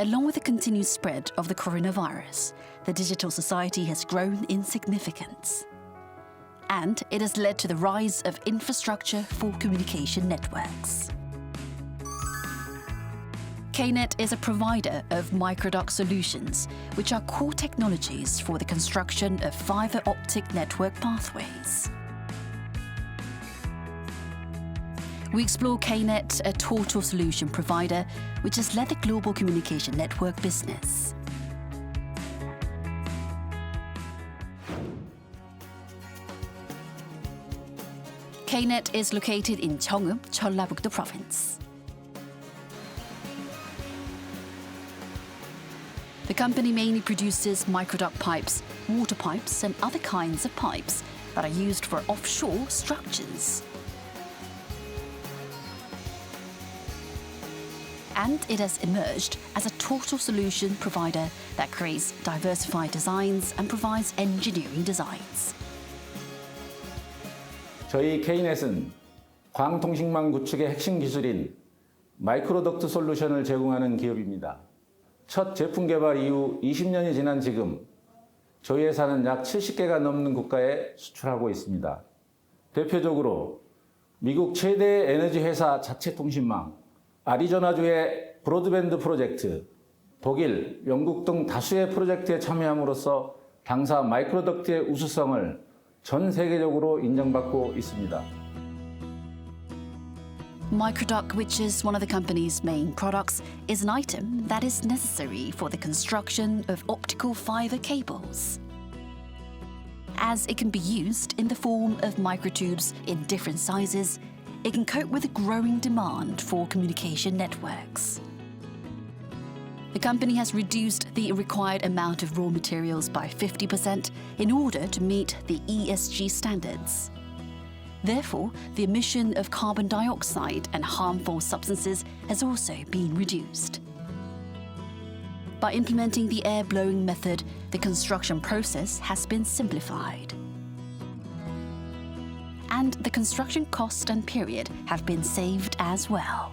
Along with the continued spread of the coronavirus, the digital society has grown in significance. And it has led to the rise of infrastructure for communication networks. KNET is a provider of microduct solutions, which are core technologies for the construction of fiber optic network pathways. We explore KNET, a total solution provider, which has led the global communication network business. KNET is located in Cheongum, Jeollabuk-do Province. The company mainly produces microduct pipes, water pipes, and other kinds of pipes that are used for offshore structures. And it has emerged as a total solution provider that creates diversified designs and provides engineering designs. 저희 K넷은 광통신망 구축의 핵심 기술인 마이크로덕트 솔루션을 제공하는 기업입니다. 첫 제품 개발 이후 20년이 지난 지금 저희 회사는 약 70개가 넘는 국가에 수출하고 있습니다. 대표적으로 미국 최대 에너지 회사 자체 통신망, 아리조나주의 브로드밴드 프로젝트, 독일, 영국 등 다수의 프로젝트에 참여함으로써 당사 마이크로덕트의 우수성을 전 세계적으로 인정받고 있습니다. Microduct, which is one of the company's main products, is an item that is necessary for the construction of optical fiber cables. As it can be used in the form of microtubes in different sizes, it can cope with the growing demand for communication networks. The company has reduced the required amount of raw materials by 50% in order to meet the ESG standards. Therefore, the emission of carbon dioxide and harmful substances has also been reduced. By implementing the air blowing method, the construction process has been simplified. And the construction cost and period have been saved as well.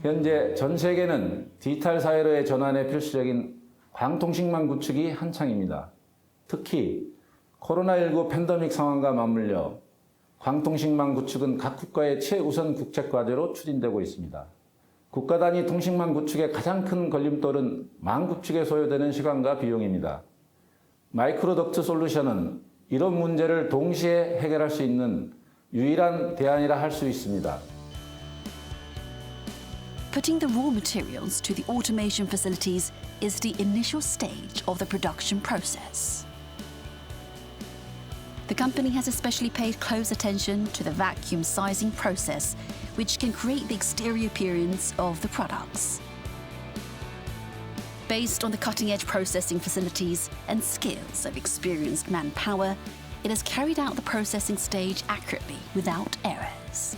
현재 전 세계는 디지털 사회로의 전환에 필수적인 광통신망 구축이 한창입니다. 특히 코로나19 팬데믹 상황과 맞물려 광통신망 구축은 각 국가의 최우선 국책 과제로 추진되고 있습니다. 국가 단위 통신망 구축의 가장 큰 걸림돌은 망 구축에 소요되는 시간과 비용입니다. 마이크로덕트 솔루션은 이런 문제를 동시에 해결할 수 있는 유일한 대안이라 할 수 있습니다. Putting the raw materials to the automation facilities is the initial stage of the production process. The company has especially paid close attention to the vacuum sizing process, which can create the exterior appearance of the products. Based on the cutting edge processing facilities and skills of experienced manpower, it has carried out the processing stage accurately without errors.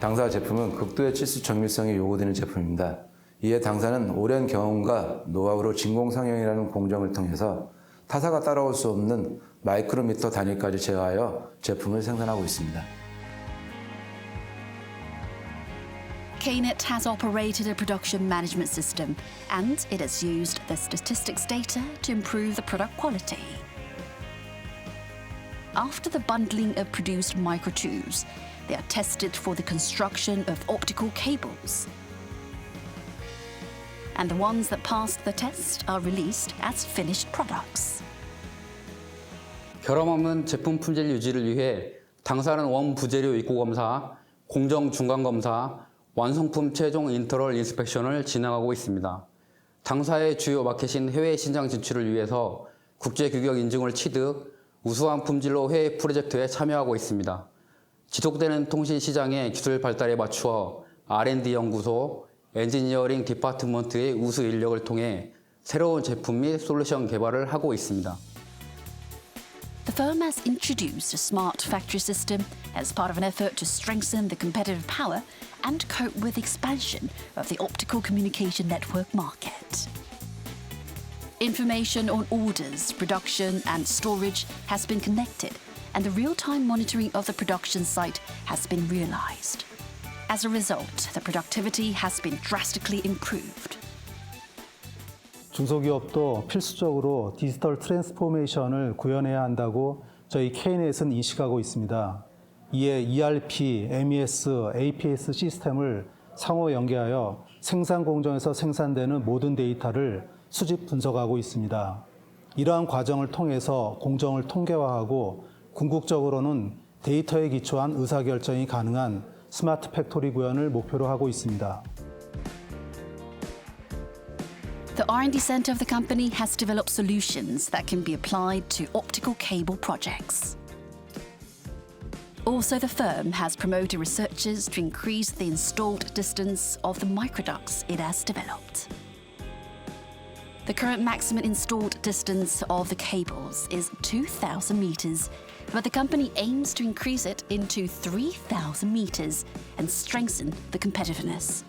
당사 제품은 극도의 치수 정밀성이 요구되는 제품입니다. 이에 당사는 오랜 경험과 노하우로 진공상형이라는 공정을 통해서 타사가 따라올 수 없는 마이크로미터 단위까지 제어하여 제품을 생산하고 있습니다. KNET has operated a production management system and it has used the statistics data to improve the product quality. After the bundling of produced microtubes, they are tested for the construction of optical cables. And the ones that passed the test are released as finished products. 결함 없는 제품 품질 유지를 위해 당사는 원부재료 입고 검사, 공정 중간 검사, 완성품 최종 인터럴 인스펙션을 진행하고 있습니다. 당사의 주요 마켓인 해외 신장 진출을 위해서 국제 규격 인증을 취득, 우수한 품질로 해외 프로젝트에 참여하고 있습니다. 지속되는 통신 시장의 기술 발달에 맞추어 R&D 연구소, 엔지니어링 디파트먼트의 우수 인력을 통해 새로운 제품 및 솔루션 개발을 하고 있습니다. Firm has introduced a smart factory system as part of an effort to strengthen the competitive power and cope with expansion of the optical communication network market. Information on orders, production, and storage has been connected, and the real time monitoring of the production site has been realized. As a result, the productivity has been drastically improved. 중소기업도 필수적으로 디지털 트랜스포메이션을 구현해야 한다고 저희 K넷은 인식하고 있습니다. 이에 ERP, MES, APS 시스템을 상호 연계하여 생산 공정에서 생산되는 모든 데이터를 수집 분석하고 있습니다. 이러한 과정을 통해서 공정을 통계화하고 궁극적으로는 데이터에 기초한 의사결정이 가능한 스마트 팩토리 구현을 목표로 하고 있습니다. The R&D center of the company has developed solutions that can be applied to optical cable projects. Also, the firm has promoted researchers to increase the installed distance of the microducts it has developed. The current maximum installed distance of the cables is 2,000 meters, but the company aims to increase it into 3,000 meters and strengthen the competitiveness.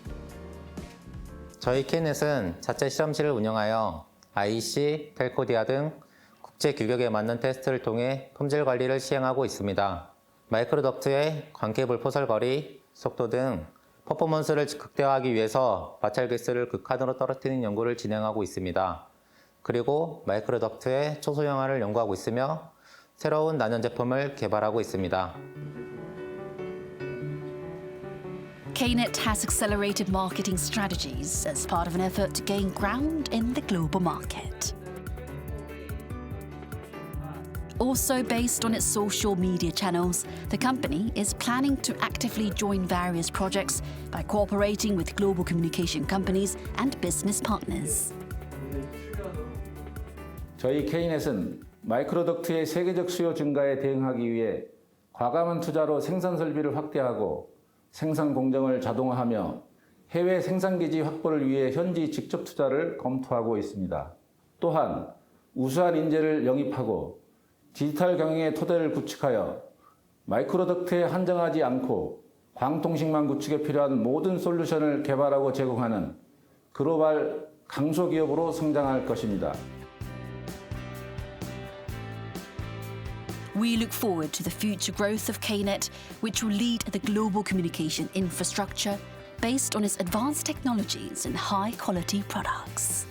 저희 K넷은 자체 실험실을 운영하여 IEC, 텔코디아 등 국제 규격에 맞는 테스트를 통해 품질 관리를 시행하고 있습니다. 마이크로덕트의 관케이블 포설거리, 속도 등 퍼포먼스를 극대화하기 위해서 마찰 개수를 극한으로 떨어뜨리는 연구를 진행하고 있습니다. 그리고 마이크로덕트의 초소형화를 연구하고 있으며 새로운 난연 제품을 개발하고 있습니다. KNET has accelerated marketing strategies as part of an effort to gain ground in the global market. Also, based on its social media channels, the company is planning to actively join various projects by cooperating with global communication companies and business partners. 저희 K넷은 마이크로덕트의 세계적 수요 증가에 대응하기 위해 과감한 투자로 생산 설비를 확대하고 생산 공정을 자동화하며 해외 생산기지 확보를 위해 현지 직접 투자를 검토하고 있습니다. 또한 우수한 인재를 영입하고 디지털 경영의 토대를 구축하여 마이크로덕트에 한정하지 않고 광통식만 구축에 필요한 모든 솔루션을 개발하고 제공하는 글로벌 강소기업으로 성장할 것입니다. We look forward to the future growth of KNET, which will lead the global communication infrastructure based on its advanced technologies and high quality products.